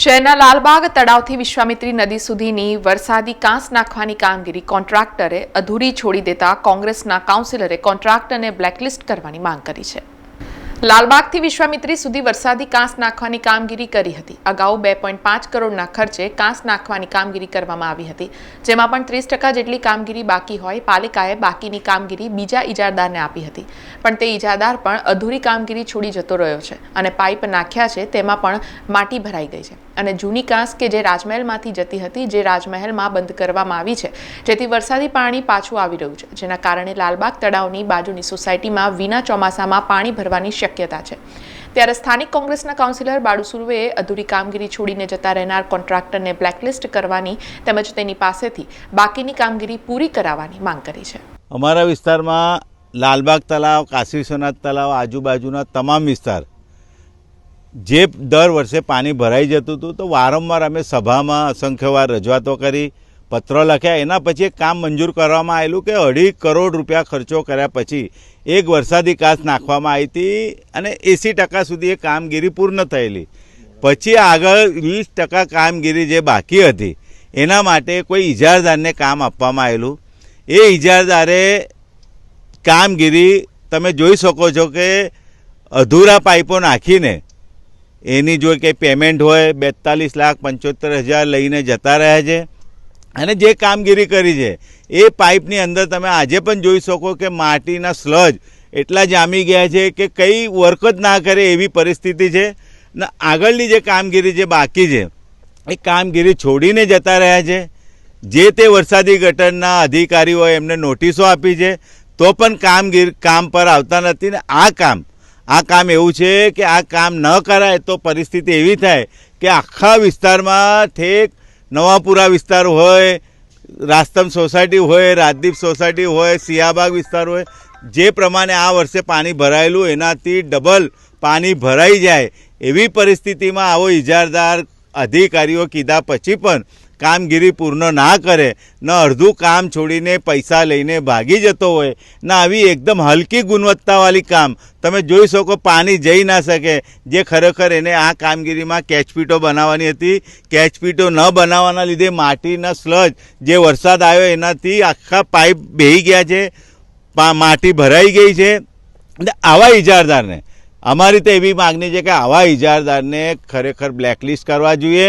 શહેરના લાલબાગ તળાવથી વિશ્વામિત્રી નદી સુધીની વરસાદી કાંસ નાખવાની કામગીરી કોન્ટ્રાક્ટરે અધૂરી છોડી દેતા કોંગ્રેસના કાઉન્સિલરે કોન્ટ્રાક્ટરને બ્લેકલિસ્ટ કરવાની માંગ કરી છે. લાલબાગથી વિશ્વામિત્રી સુધી વરસાદી કાંસ નાખવાની કામગીરી કરી હતી. અગાઉ બે પોઈન્ટ પાંચ કરોડના ખર્ચે કાંસ નાખવાની કામગીરી કરવામાં આવી હતી. જેમાં પણ ત્રીસ ટકા જેટલી કામગીરી બાકી હોય, પાલિકાએ બાકીની કામગીરી બીજા ઇજારદારને આપી હતી. પણ તે ઇજારદાર પણ અધૂરી કામગીરી છોડી જતો રહ્યો છે અને પાઇપ નાખ્યા છે, તેમાં પણ માટી ભરાઈ ગઈ છે. અને જૂની કાંસ કે જે રાજમહેલમાંથી જતી હતી, જે રાજમહેલમાં બંધ કરવામાં આવી છે, જેથી વરસાદી પાણી પાછું આવી રહ્યું છે, જેના કારણે લાલબાગ તળાવની બાજુની સોસાયટીમાં વિના ચોમાસામાં પાણી ભરવાની શક્યતા છે. ત્યારે સ્થાનિક કોંગ્રેસના કાઉન્સિલર બાળુ સુર્વેએ અધૂરી કામગીરી છોડીને જતા રહેનાર કોન્ટ્રાક્ટરને બ્લેકલિસ્ટ કરવાની તેમજ તેની પાસેથી બાકીની કામગીરી પૂરી કરાવવાની માંગ કરી છે. અમારા વિસ્તારમાં લાલબાગ તલાવ કાશી વિશ્વનાથ તલાવ આજુબાજુના તમામ વિસ્તાર જે દર વર્ષે પાણી ભરાઈ જતું હતું, તો વારંવાર અમે સભામાં અસંખ્યવાર રજૂઆતો કરી, પત્રો લખ્યા. એના પછી એક કામ મંજૂર કરવામાં આવેલું કે અઢી કરોડ રૂપિયા ખર્ચો કર્યા પછી એક વરસાદી કાચ નાખવામાં આવી હતી અને એંસી ટકા સુધી એ કામગીરી પૂર્ણ થયેલી. પછી આગળ વીસ ટકા કામગીરી જે બાકી હતી, એના માટે કોઈ ઇજારદારને કામ આપવામાં આવેલું. એ ઇજારદારે કામગીરી તમે જોઈ શકો છો કે અધૂરા પાઇપો નાખીને એની જો કંઈ પેમેન્ટ હોય બેતાલીસ લાખ પંચોતેર હજાર લઈને જતા રહ્યા છે. અને જે કામગીરી કરી છે, એ પાઇપની અંદર તમે આજે પણ જોઈ શકો કે માટીના સ્લજ એટલા જામી ગયા છે કે કંઈ વર્ક જ ના કરે એવી પરિસ્થિતિ છે. ને આગળની જે કામગીરી જે બાકી છે, એ કામગીરી છોડીને જતા રહ્યા છે. જે તે વરસાદી ગટરના અધિકારીઓએ એમને નોટિસો આપી છે, તો પણ કામગીરી કામ પર આવતા નથી ને આ કામ આ કામ એવું છે કે આ કામ ન કરાય તો પરિસ્થિતિ એવી થાય કે આખા વિસ્તારમાં ઠેક નવાપુરા વિસ્તાર હોય, રાસ્તમ સોસાયટી હોય, રાજદીપ સોસાયટી હોય સિયાબાગ વિસ્તાર હોય, જે પ્રમાણે આ વર્ષે પાણી ભરાયેલું એનાથી ડબલ પાણી ભરાઈ જાય એવી પરિસ્થિતિમાં આવો ઇજારદાર અધિકારીઓ કીધા પછી પણ કામગીરી પૂર્ણ ના કરે, ન અડધું કામ છોડીને પૈસા લઈને ભાગી જતો હોય, ને આવી એકદમ હલકી ગુણવત્તાવાળી કામ. તમે જોઈ શકો પાણી જઈ ના શકે, જે ખરેખર એને આ કામગીરીમાં કેચપીટો બનાવવાની હતી. કેચપીટો ન બનાવવાના લીધે માટીના સ્લજ, જે વરસાદ આવ્યો એનાથી આખા પાઇપ બેહી ગયા છે માટી ભરાઈ ગઈ છે. અને આવા ઇજારદારને અમારી તો એવી માગણી છે કે આવા ઇજારદારને ખરેખર બ્લેકલિસ્ટ કરવા જોઈએ.